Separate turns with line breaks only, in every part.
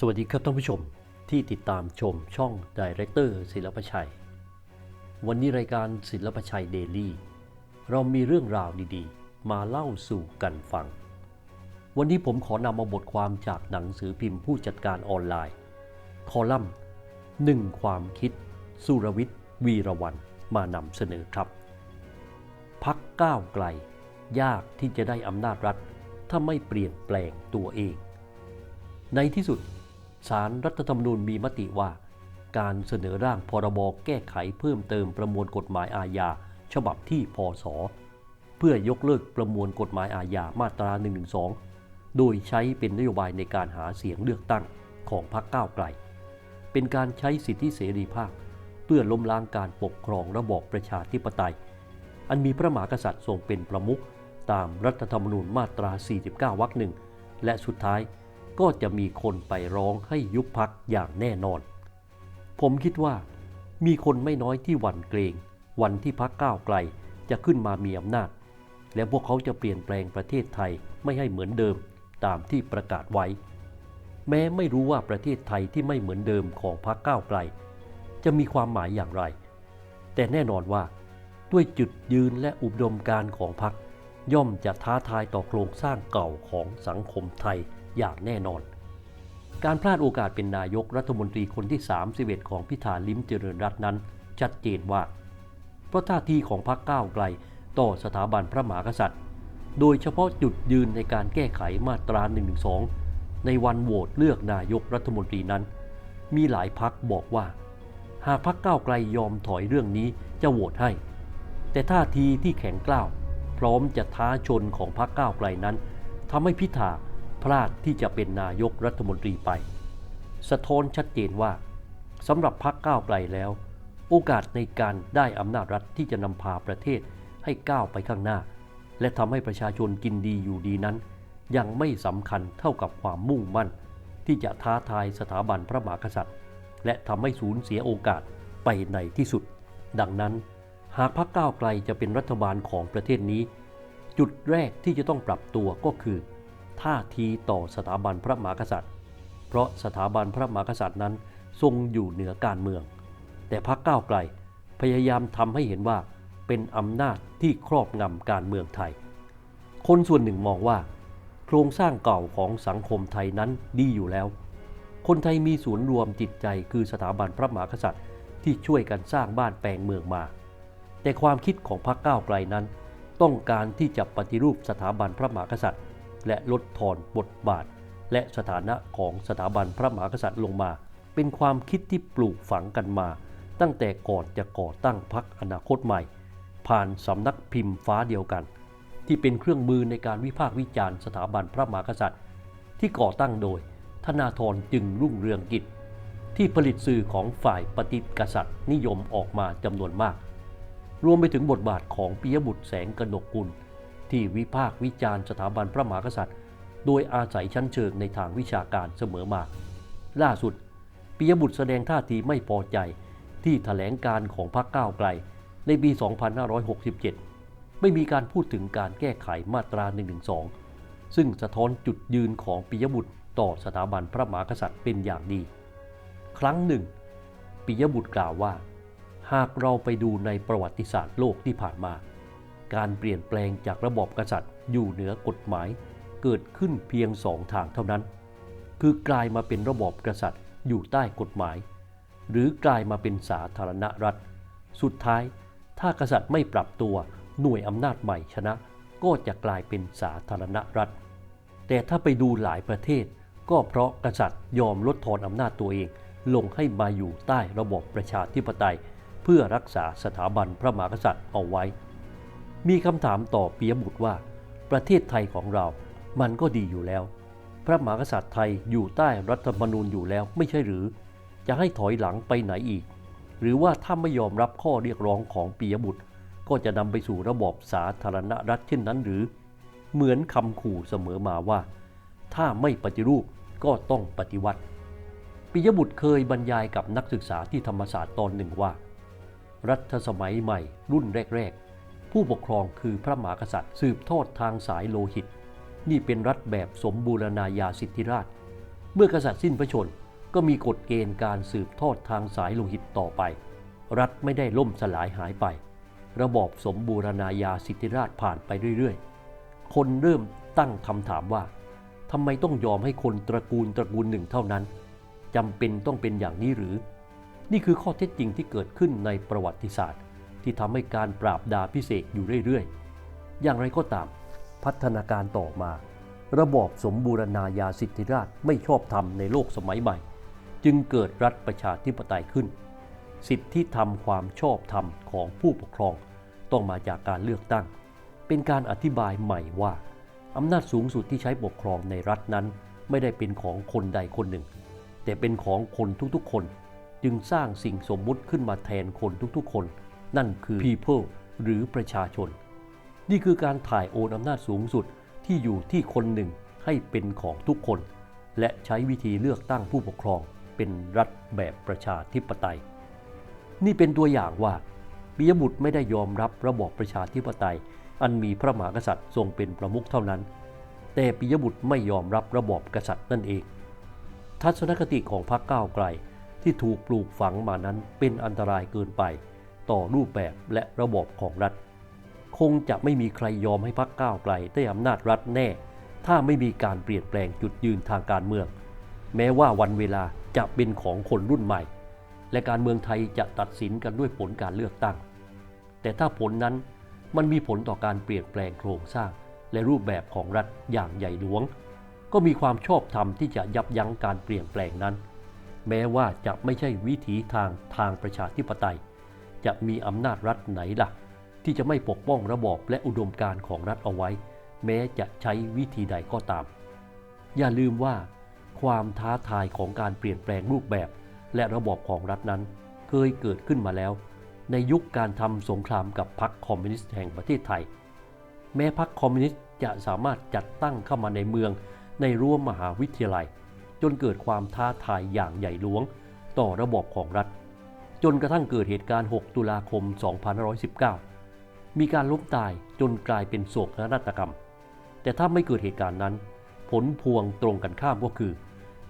สวัสดีครับท่านผู้ชมที่ติดตามชมช่องดีเรคเตอร์ศิลปชัย วันนี้รายการศิลปชัยเดลี่เรามีเรื่องราวดีๆ มาเล่าสู่กันฟัง วันนี้ผมขอนำมาบทความจากหนังสือพิมพ์ผู้จัดการออนไลน์ คอลัมน์หนึ่งความคิด สุรวิทย์วีรวันมานำเสนอครับ พักก้าวไกล ยากที่จะได้อำนาจรัฐ ถ้าไม่เปลี่ยนแปลงตัวเอง ในที่สุด สารรัฐธรรมนูญมีมติว่า การเสนอร่างพรบแก้ไขเพิ่มเติมประมวลกฎหมายอาญา ฉบับที่พศ เพื่อยกเลิกประมวลกฎหมายอาญามาตรา 112 โดยใช้เป็นนโยบายในการหาเสียงเลือกตั้งของพรรคก้าวไกล เป็นการใช้สิทธิเสรีภาพ เพื่อล้มล้างการปกครองระบอบประชาธิปไตย อันมีพระมหากษัตริย์ทรงเป็นประมุขตามรัฐธรรมนูญมาตรา 49 วรรคหนึ่งและสุดท้าย ก็จะมีคนไปร้องให้ยุบพักอย่างแน่นอน ผมคิดว่า มีคนไม่น้อยที่หวั่นเกรง วันที่พักก้าวไกลจะขึ้นมามีอำนาจ และพวกเขาจะเปลี่ยนแปลงประเทศไทยไม่ให้เหมือนเดิมตามที่ประกาศไว้ แม้ไม่รู้ว่าประเทศไทยที่ไม่เหมือนเดิมของพรรคก้าวไกล จะมีความหมายอย่างไร แต่แน่นอนว่า ด้วยจุดยืนและอุดมการณ์ของพรรคย่อมจะท้าทายต่อโครงสร้างเก่าของสังคมไทย อย่างแน่นอน การพลาดโอกาสเป็นนายกรัฐมนตรีคนที่ 31 ของพิธาลิ้มเจริญรัตน์นั้น ชัดเจนว่า เพราะท่าทีของพรรคก้าวไกลต่อสถาบันพระมหากษัตริย์ โดยเฉพาะจุดยืนในการแก้ไขมาตรา1นึในวันโหวตเลือกนายกรัฐมนตรีนั้น มีหลายพักบอกว่า หากพักก้าวไกลยอมถอยเรื่องนี้จะโหวตให้ แต่ท่าทีที่แข็งกล้าวพร้อมจะท้าชนของพรรคก้าวไกลนั้นทำให้พิธา ลาดที่จะเป็นนายกรัฐมนตรีไป สะท้อนชัดเจนว่าสำหรับพรรคก้าวไกลแล้ว โอกาสในการได้อำนาจรัฐที่จะนำพาประเทศให้ก้าวไปข้างหน้า และทำให้ประชาชนกินดีอยู่ดีนั้น ยังไม่สำคัญเท่ากับความมุ่งมั่น ที่จะท้าทายสถาบันพระมหากษัตริย์ และทำให้สูญเสียโอกาสไปในที่สุด ดังนั้น หากพรรคก้าวไกลจะเป็นรัฐบาลของประเทศนี้ จุดแรกที่จะต้องปรับตัวก็คือ ท่าทีต่อสถาบันพระมหากษัตริย์ เพราะสถาบันพระมหากษัตริย์นั้นทรงอยู่เหนือการเมือง แต่พรรคก้าวไกลพยายามทำให้เห็นว่าเป็นอำนาจที่ครอบงำการเมืองไทย คนส่วนหนึ่งมองว่า โครงสร้างเก่าของสังคมไทยนั้นดีอยู่แล้ว คนไทยมีศูนย์รวมจิตใจคือสถาบันพระมหากษัตริย์ ที่ช่วยกันสร้างบ้านแปลงเมืองมา แต่ความคิดของพรรคก้าวไกลนั้น ต้องการที่จะปฏิรูปสถาบันพระมหากษัตริย์ และลดทอนบทบาท และสถานะของสถาบันพระมหากษัตริย์ลงมา เป็นความคิดที่ปลูกฝังกันมา ตั้งแต่ก่อนจะก่อตั้งพรรคอนาคตใหม่ ผ่านสำนักพิมพ์ฟ้าเดียวกัน ที่เป็นเครื่องมือในการวิพากษ์วิจารณ์สถาบันพระมหากษัตริย์ ที่ก่อตั้งโดยธนาธรจึงรุ่งเรืองกิจ ที่ผลิตสื่อของฝ่ายปฏิกษัตริย์ นิยมออกมาจำนวนมาก รวมไปถึงบทบาทของปิยบุตรแสงกนกกุล ที่วิพากษ์วิจารณ์สถาบันพระมหากษัตริย์ โดยอาศัยชั้นเชิงในทางวิชาการเสมอมา ล่าสุดปิยบุตรแสดงท่าทีไม่พอใจที่ถแถลงการของพรรคก้าวไกล ในปี 2567 ไม่มีการพูดถึงการแก้ไขมาตรา 112 ซึ่งสะท้อนจุดยืนของปิยบุตรต่อสถาบันพระมหากษัตริย์เป็นอย่างดี ครั้งหนึ่งปิยบุตรกล่าวว่า หากเราไปดูในประวัติศาสตร์โลกที่ผ่านมา การเปลี่ยนแปลงจากระบอบกษัตริย์ อยู่เหนือกฎหมาย เกิดขึ้นเพียงสองทางเท่านั้น คือกลายมาเป็นระบอบกษัตริย์ อยู่ใต้กฎหมาย หรือกลายมาเป็นสาธารณรัฐ สุดท้าย ถ้ากษัตริย์ไม่ปรับตัวหน่วยอำนาจใหม่ชนะ ก็จะกลายเป็นสาธารณรัฐ แต่ถ้าไปดูหลายประเทศ ก็เพราะกษัตริย์ยอมลดทอนอำนาจตัวเอง ลงให้มาอยู่ใต้ระบบประชาธิปไตย เพื่อรักษาสถาบันพระมหากษัตริย์เอาไว้ มีคำถามต่อปียบุตรว่า ประเทศไทยของเรา มันก็ดีอยู่แล้ว พระมหากษัตริย์ไทยอยู่ใต้รัฐธรรมนูญอยู่แล้วไม่ใช่หรือ จะให้ถอยหลังไปไหนอีก หรือว่าถ้าไม่ยอมรับข้อเรียกร้องของปียบุตร ก็จะนำไปสู่ระบอบสาธารณรัฐเช่นนั้นหรือ เหมือนคำขู่เสมอมาว่า ถ้าไม่ปฏิรูปก็ต้องปฏิวัติปิยบุตรเคยบรรยายกับนักศึกษาที่ธรรมศาสตร์ตอนหนึ่งว่า รัฐสมัยใหม่รุ่นแรก ผู้ปกครองคือพระมหากษัตริย์ สืบทอดทางสายโลหิต นี่เป็นรัฐแบบสมบูรณาญาสิทธิราช เมื่อกษัตริย์สิ้นพระชนก็มีกฎเกณฑ์การสืบทอดทางสายโลหิตต่อไป รัฐไม่ได้ล่มสลายหายไป ระบอบสมบูรณาญาสิทธิราชผ่านไปเรื่อยๆ คนเริ่มตั้งคำถามว่าทำไมต้องยอมให้คนตระกูลตระกูลหนึ่งเท่านั้นจำเป็นต้องเป็นอย่างนี้หรือ นี่คือข้อเท็จจริงที่เกิดขึ้นในประวัติศาสตร์ ที่ทำให้การปราบดาพิเศษอยู่เรื่อยๆ อย่างไรก็ตาม พัฒนาการต่อมา ระบอบสมบูรณาญาสิทธิราชไม่ชอบธรรมในโลกสมัยใหม่ จึงเกิดรัฐประชาธิปไตยขึ้น สิทธิธรรมความชอบธรรมของผู้ปกครอง ต้องมาจากการเลือกตั้ง เป็นการอธิบายใหม่ว่าอำนาจสูงสุดที่ใช้ปกครองในรัฐนั้นไม่ได้เป็นของคนใดคนหนึ่ง แต่เป็นของคนทุกๆคน จึงสร้างสิ่งสมมุติขึ้นมาแทนคนทุกๆคน นั่นคือ people หรือประชาชน นี่คือการถ่ายโอนอำนาจสูงสุดที่อยู่ที่คนหนึ่งให้เป็นของทุกคน และใช้วิธีเลือกตั้งผู้ปกครองเป็นรัฐแบบประชาธิปไตย นี่เป็นตัวอย่างว่าปิยบุตรไม่ได้ยอมรับระบอบประชาธิปไตย อันมีพระมหากษัตริย์ทรงเป็นประมุขเท่านั้น แต่ปิยบุตรไม่ยอมรับระบอบกษัตริย์นั่นเอง ทัศนคติของพรรคก้าวไกลที่ถูกปลูกฝังมานั้นเป็นอันตรายเกินไป ต่อรูปแบบและระบบของรัฐ คงจะไม่มีใครยอมให้พรรคก้าวไกลได้อำนาจรัฐแน่ ถ้าไม่มีการเปลี่ยนแปลงจุดยืนทางการเมือง แม้ว่าวันเวลาจะเป็นของคนรุ่นใหม่ และการเมืองไทยจะตัดสินกันด้วยผลการเลือกตั้ง แต่ถ้าผลนั้นมันมีผลต่อการเปลี่ยนแปลงโครงสร้าง และรูปแบบของรัฐอย่างใหญ่หลวง ก็มีความชอบธรรมที่จะยับยั้งการเปลี่ยนแปลงนั้น แม้ว่าจะไม่ใช่วิถีทางทางประชาธิปไตย จะมีอำนาจรัฐไหนล่ะ ที่จะไม่ปกป้องระบอบและอุดมการณ์ของรัฐเอาไว้ แม้จะใช้วิธีใดก็ตาม อย่าลืมว่า ความท้าทายของการเปลี่ยนแปลงรูปแบบ และระบอบของรัฐนั้น เคยเกิดขึ้นมาแล้ว ในยุคการทำสงครามกับพรรคคอมมิวนิสต์แห่งประเทศไทย แม้พรรคคอมมิวนิสต์จะสามารถจัดตั้งเข้ามาในเมืองในรั้วมหาวิทยาลัย จนเกิดความท้าทายอย่างใหญ่หลวง ต่อระบอบของรัฐ จนกระทั่งเกิดเหตุการณ์ 6 ตุลาคม 2519 มีการล้มตายจนกลายเป็นโศกนาฏกรรม แต่ถ้าไม่เกิดเหตุการณ์นั้น ผลพวงตรงกันข้ามก็คือ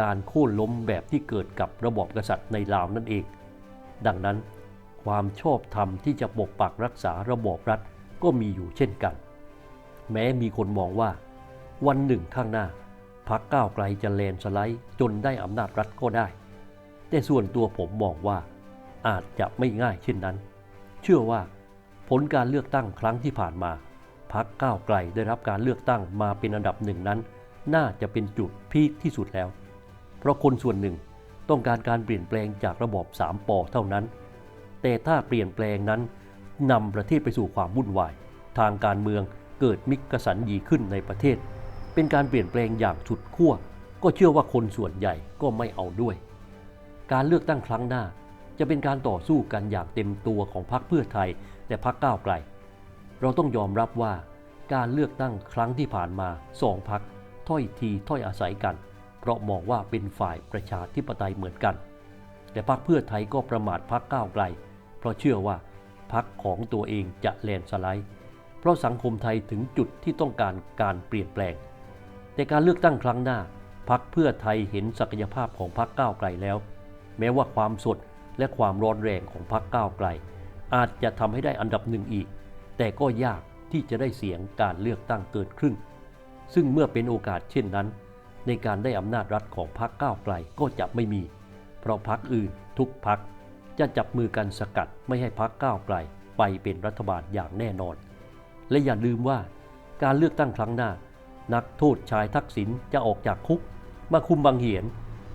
การโค่นล้มแบบที่เกิดกับระบอบกษัตริย์ในลาวนั่นเอง ดังนั้น ความชอบธรรมที่จะปกปักรักษาระบอบรัฐก็มีอยู่เช่นกัน แม้มีคนมองว่า วันหนึ่งข้างหน้าพักก้าวไกลจะแลนสไลด์จนได้อำนาจรัฐก็ได้ แต่ส่วนตัวผมมองว่า อาจจะไม่ง่ายเช่นนั้น เชื่อว่าผลการเลือกตั้งครั้งที่ผ่านมาพักก้าวไกลได้รับการเลือกตั้งมาเป็นอันดับหนึ่งนั้น น่าจะเป็นจุดพีคที่สุดแล้ว เพราะคนส่วนหนึ่งต้องการการเปลี่ยนแปลงจากระบอบสามปอเท่านั้น แต่ถ้าเปลี่ยนแปลงนั้นนำประเทศไปสู่ความวุ่นวาย ทางการเมืองเกิดมิกสันยีขึ้นในประเทศ เป็นการเปลี่ยนแปลงอย่างสุดขั้วก็เชื่อว่าคนส่วนใหญ่ก็ไม่เอาด้วย การเลือกตั้งครั้งหน้า จะเป็นการต่อสู้กันอย่างเต็มตัวของพรรคเพื่อไทย และพรรคก้าวไกล เราต้องยอมรับว่าการเลือกตั้งครั้งที่ผ่านมาสองพรรคถ้อยทีถ้อยอาศัยกัน เพราะมองว่าเป็นฝ่ายประชาธิปไตยเหมือนกัน แต่พรรคเพื่อไทยก็ประมาทพรรคก้าวไกล เพราะเชื่อว่าพรรคของตัวเองจะแลนสไลด์เพราะสังคมไทยถึงจุดที่ต้องการการเปลี่ยนแปลง แต่การเลือกตั้งครั้งหน้าพรรคเพื่อไทยเห็นศักยภาพของพรรคก้าวไกลแล้ว แม้ว่าความสด และความร้อนแรงของพรรคก้าวไกล อาจจะทำให้ได้อันดับหนึ่งอีก แต่ก็ยากที่จะได้เสียงการเลือกตั้งเกินครึ่งซึ่งเมื่อเป็นโอกาสเช่นนั้น ในการได้อำนาจรัฐของพรรคก้าวไกลก็จะไม่มี เพราะพรรคอื่นทุกพรรคจะจับมือกันสกัดไม่ให้พรรคก้าวไกลไปเป็นรัฐบาลอย่างแน่นอน และอย่าลืมว่าการเลือกตั้งครั้งหน้า นักโทษชายทักษิณจะออกจากคุก มาคุมบางเหียน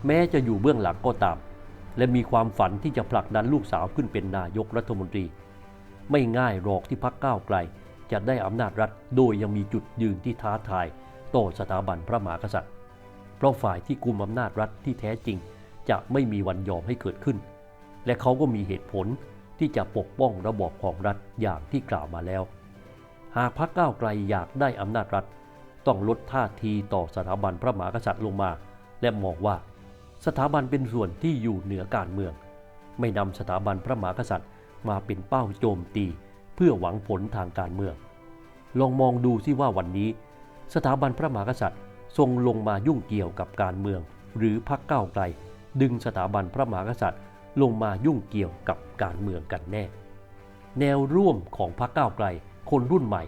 แม้จะอยู่เบื้องหลังก็ตาม และมีความฝันที่จะผลักดันลูกสาวขึ้นเป็นนายกรัฐมนตรี ไม่ง่ายหรอกที่พักก้าวไกล จะได้อำนาจรัฐโดยยังมีจุดยืนที่ท้าทาย ต่อสถาบันพระมหากษัตริย์ เพราะฝ่ายที่กุมอำนาจรัฐที่แท้จริง จะไม่มีวันยอมให้เกิดขึ้น และเขาก็มีเหตุผลที่จะปกป้องระบอบของรัฐอย่างที่กล่าวมาแล้ว หากพรรคก้าวไกลอยากได้อำนาจรัฐ ต้องลดท่าทีต่อสถาบันพระมหากษัตริย์ลงมา และมองว่า สถาบันเป็นส่วนที่อยู่เหนือการเมือง ไม่นำสถาบันพระมหากษัตริย์มาเป็นเป้าโจมตี เพื่อหวังผลทางการเมือง ลองมองดูซิว่าวันนี้ สถาบันพระมหากษัตริย์ทรงลงมายุ่งเกี่ยวกับการเมือง หรือพรรคก้าวไกล ดึงสถาบันพระมหากษัตริย์ลงมายุ่งเกี่ยวกับการเมืองกันแน่ แนวร่วมของพรรคก้าวไกล คนรุ่นใหม่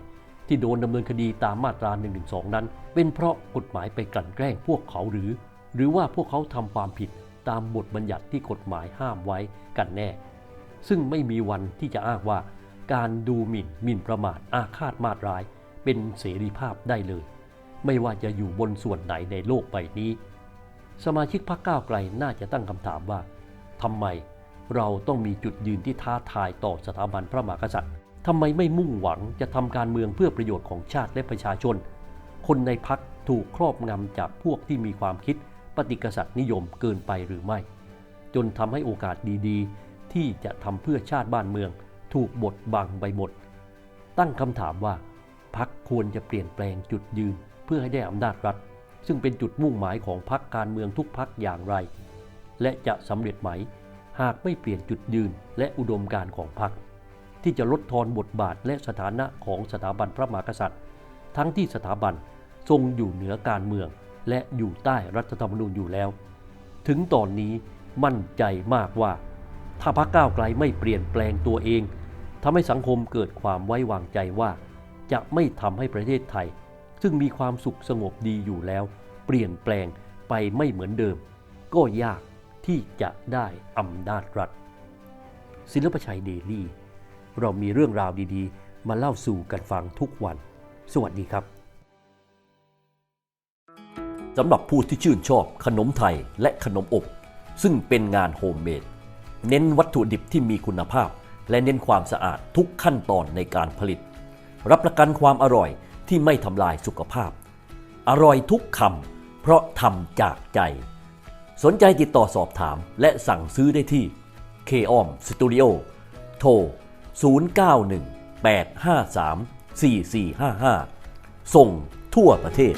ที่โดนดำเนินคดีตามมาตรา1นึนั้น เป็นเพราะกฎหมายไปกลั่นแกล้งพวกเขาหรือ หรือว่าพวกเขาทำความผิดตามบทบัญญัติที่กฎหมายห้ามไว้กันแน่ ซึ่งไม่มีวันที่จะอ้างว่าการดูหมิ่นหมิ่นประมาทอาฆาตมาตร้าย เป็นเสรีภาพได้เลย ไม่ว่าจะอยู่บนส่วนไหนในโลกใบนี้ สมาชิกพรรคก้าวไกลน่าจะตั้งคำถามว่าทำไมเราต้องมีจุดยืนที่ท้าทายต่อสถาบันพระมหากษัตริย์ทำไมไม่มุ่งหวังจะทำการเมืองเพื่อประโยชน์ของชาติและประชาชน คนในพักถูกครอบงำจากพวกที่มีความคิด ปฏิกษัตริย์นิยมเกินไปหรือไม่ จนทำให้โอกาสดีๆ ที่จะทำเพื่อชาติบ้านเมือง ถูกบดบังไปหมด ตั้งคำถามว่าพักควรจะเปลี่ยนแปลงจุดยืนเพื่อให้ได้อำนาจรัฐ ซึ่งเป็นจุดมุ่งหมายของพักการเมืองทุกพักอย่างไร และจะสำเร็จไหม หากไม่เปลี่ยนจุดยืนและอุดมการณ์ของพรรคที่จะลดทอนบทบาทและสถานะของสถาบันพระมหากษัตริย์ ทั้งที่สถาบันทรงอยู่เหนือการเมือง และอยู่ใต้รัฐธรรมนูญอยู่แล้ว ถึงตอนนี้มั่นใจมากว่า ถ้าพรรคก้าวไกลไม่เปลี่ยนแปลงตัวเองทำให้สังคมเกิดความไว้วางใจว่า จะไม่ทำให้ประเทศไทย ซึ่งมีความสุขสงบดีอยู่แล้ว เปลี่ยนแปลงไปไม่เหมือนเดิม ก็ยากที่จะได้อำนาจรัฐ ศิลปชัยเดลี่ เรามีเรื่องราวดีๆ มาเล่าสู่กันฟังทุกวัน สวัสดีครับ สำหรับผู้ที่ชื่นชอบขนมไทยและขนมอบ ซึ่งเป็นงานโฮมเมดเน้นวัตถุดิบที่มีคุณภาพ และเน้นความสะอาดทุกขั้นตอนในการผลิต รับประกันความอร่อยที่ไม่ทำลายสุขภาพ อร่อยทุกคำเพราะทำจากใจ สนใจติดต่อสอบถามและสั่งซื้อได้ที่ k o m Studio โทร 091 853 4455 ส่งทั่วประเทศ